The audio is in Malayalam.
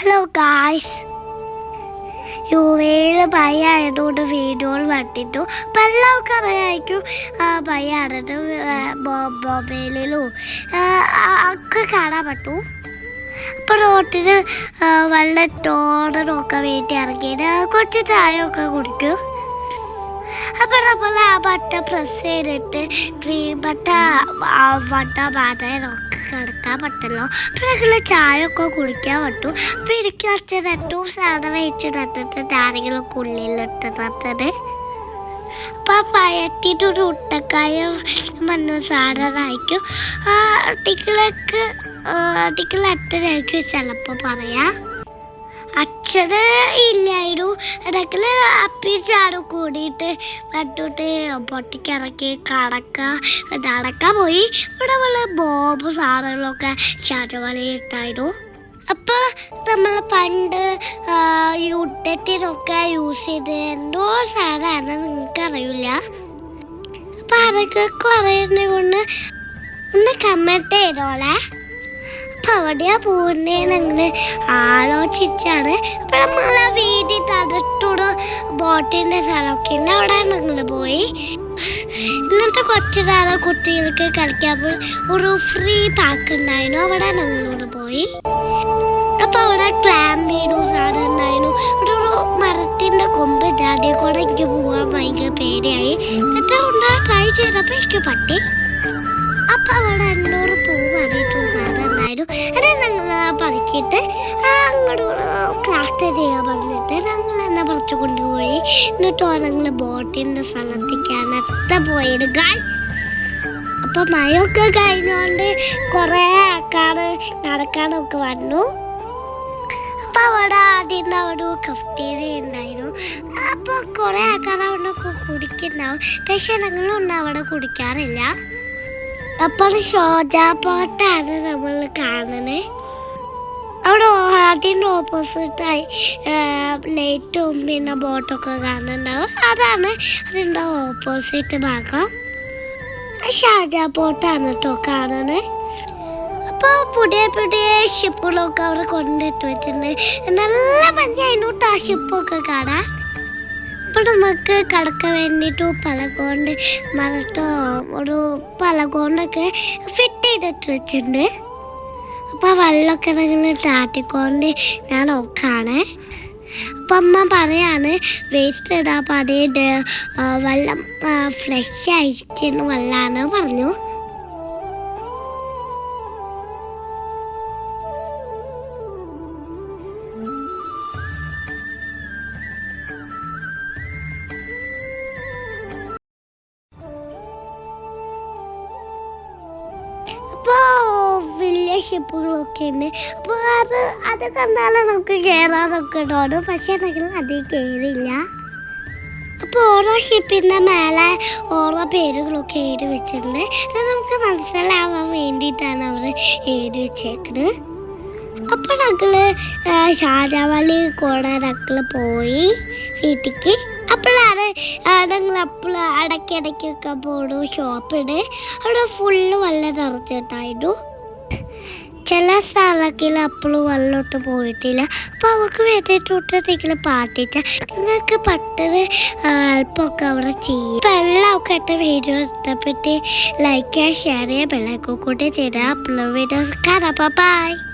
ഹലോ ഗായ്സ് യു എയിൽ ഭയ ആയതുകൊണ്ട് വീഡിയോകൾ വട്ടിട്ടു. അപ്പം എല്ലാവർക്കും അറിയാമായിരിക്കും ഭയ ആണത് മൊബൈലിലും ഒക്കെ കാണാൻ പറ്റൂ. അപ്പം റോട്ടിൽ വെള്ളം തോടെ നോക്കാൻ വേണ്ടി കുറച്ച് ചായ ഒക്കെ കുടിക്കും. നമ്മൾ ആ ബട്ട പ്രസ് ചെയ്തിട്ട് ക്രീം ബട്ട വട്ട ബാധയെ നോക്കി കിടക്കാൻ ചായ ഒക്കെ കുടിക്കാൻ പറ്റും. അപ്പൊ എനിക്ക് അച്ഛൻ ഏറ്റവും സാധനം വെച്ച് തന്നിട്ട് ആരെങ്കിലും ഉള്ളിലിട്ട് തന്നത് അപ്പൊ പയറ്റിട്ട് ഒരു ഉട്ടക്കായ മണ്ണ സാധനമായിരിക്കും. അടികളൊക്കെ ടിക്കിളട്ടനായിരിക്കും ചിലപ്പോൾ പറയാം? അച്ഛന് ഇല്ലായിരുന്നു. അതൊക്കെ അപ്പിച്ചാടും കൂടിയിട്ട് പറ്റിട്ട് പൊട്ടിക്കിറക്കി കടക്ക നടക്കാൻ പോയി. ഇവിടെ വല്ല ബോബ് സാധനങ്ങളൊക്കെ ചാറ്റവലയിട്ടായിരുന്നു അപ്പോൾ നമ്മൾ പണ്ട് യുദ്ധത്തിനൊക്കെ യൂസ് ചെയ്ത് എന്തോ സാധനമാണ് നിങ്ങൾക്കറിയില്ല. അപ്പം അതൊക്കെ കുറയുന്നത് കൊണ്ട് ഒന്ന് കമ്മട്ട് ചെയ്തോളേ. അപ്പം അവിടെയാ ആലോചിച്ചാണ്. അപ്പം നമ്മൾ ആ വീതി തകട്ടൂടെ ബോട്ടിന്റെ സ്ഥലമൊക്കെ ഉണ്ട്. അവിടെ ഞങ്ങൾ പോയി. ഇന്നത്തെ കുറച്ച് കാലം കുട്ടികൾക്ക് കളിക്കാൻ ഒരു ഫ്രീ പാക്ക് ഉണ്ടായിരുന്നു. അവിടെ ഞങ്ങളോട് പോയി. അപ്പൊ അവിടെ ക്ലാമ്പ് ചെയ്തു സാധനം ഉണ്ടായിരുന്നു. അവിടെ ഒരു മരത്തിന്റെ കൊമ്പ് ഇല്ലാതെ കൂടെ എനിക്ക് പോകാൻ ഭയങ്കര പേടിയായി. എന്നിട്ട് ഒന്ന് ട്രൈ ചെയ്തപ്പോൾ എനിക്ക് പറ്റി. അപ്പൊ അവിടെ എന്നോട് പൂ പറഞ്ഞിട്ടു സാധനം ഉണ്ടായിരുന്നു. അത് ഞങ്ങൾ പറിക്കിട്ട് അങ്ങോട്ട് ക്രാഫ്റ്റ് ചെയ്യാൻ പറഞ്ഞിട്ട് ഞങ്ങൾ എന്നെ പറിച്ചു കൊണ്ടുപോയി. എന്നിട്ട് ഞങ്ങൾ ബോട്ടിന്റെ സ്ഥലത്തേക്കാണ് എത്ര പോയത് ഗായ്സ് അപ്പം മഴയൊക്കെ കഴിഞ്ഞുകൊണ്ട് കുറേ ആൾക്കാർ നടക്കാനൊക്കെ വന്നു. അപ്പം അവിടെ ആദ്യം അവിടെ കഫ്റ്റീരിയ ഉണ്ടായിരുന്നു. അപ്പോൾ കുറേ ആൾക്കാർ അവിടെ കുടിക്കുന്നുണ്ടാവും. പക്ഷെ ഞങ്ങളൊന്നും അവിടെ കുടിക്കാറില്ല. അപ്പോൾ ഷോജാപോട്ടാണ് നമ്മൾ കാണുന്നത് അവിടെ അതിന്റെ ഓപ്പോസിറ്റായി ലൈറ്റും പിന്നെ ബോട്ടൊക്കെ കാണുന്നുണ്ടാവും. അതാണ് അതിന്റെ ഓപ്പോസിറ്റ് ഭാഗം. ഷാജാ പോട്ടാണ് കേട്ടോ കാണുന്നത് അപ്പോൾ പുതിയ പുതിയ ഷിപ്പുകളൊക്കെ അവിടെ കൊണ്ടിട്ട് വെച്ചിട്ടുണ്ട്. നല്ല മഞ്ഞ അതിനോട്ട് ആ ഷിപ്പൊക്കെ കാണാൻ. അപ്പോൾ നമുക്ക് കടക്കാൻ വേണ്ടിയിട്ട് പലകോണ്ട് മരത്തോ ഒരു പലകോണ്ടൊക്കെ ഫിറ്റ് ചെയ്തിട്ട് വെച്ചിട്ടുണ്ട്. അപ്പോൾ വെള്ളമൊക്കെ ഇങ്ങനെ താട്ടിക്കൊണ്ട് ഞാൻ നോക്കാണ്. അപ്പം അമ്മ പറയാണ് വേസ്റ്റ് ഇടാൻ അതേ വെള്ളം ഫ്രഷ് ആയിരിക്കുന്ന വെള്ളമാണ് പറഞ്ഞു. ഷിപ്പുകളൊക്കെ ഉണ്ട് അപ്പോൾ അത് അത് കണ്ടാലും നമുക്ക് കയറാനൊക്കെ തോന്നും പക്ഷേ ഞങ്ങൾ അതിൽ കയറില്ല അപ്പോൾ ഓരോ ഷിപ്പിന്റെ മേലെ ഓരോ പേരുകളൊക്കെ എഴുതി വെച്ചിട്ടുണ്ട്. അത് നമുക്ക് മനസ്സിലാവാൻ വേണ്ടിയിട്ടാണ് അവർ എഴുതി വെച്ചേക്കുന്നത് അപ്പോൾ ഞങ്ങൾ ഷാജാവലി കൂടെ ഞങ്ങൾ പോയി വീട്ടിക്ക്. അപ്പോഴാണ് ഞങ്ങൾ അപ്പോൾ ഇടയ്ക്കിടയ്ക്കൊക്കെ പോണു ഷോപ്പിട് അവിടെ ഫുള്ള് വല്ല നിറച്ചിട്ടായിരുന്നു ചില സ്ഥലത്തിൽ അപ്പോഴും വെള്ളോട്ട് പോയിട്ടില്ല. അപ്പോൾ അവർക്ക് വേണ്ടിയിട്ട് പാട്ടിട്ട്. നിങ്ങൾക്ക് പെട്ടെന്ന് അല്പമൊക്കെ അവിടെ ചെയ്യും. ഇപ്പം എല്ലാവർക്കും എന്റെ വീഡിയോ ഇഷ്ടപ്പെട്ട് ലൈക്ക് ചെയ്യുക ഷെയർ ചെയ്യുക ബെല്ലൈക്കോ കൂട്ടി ചെയ്താൽ അപ്ലോഡ് വീഡിയോസ് കാണാം. ബൈ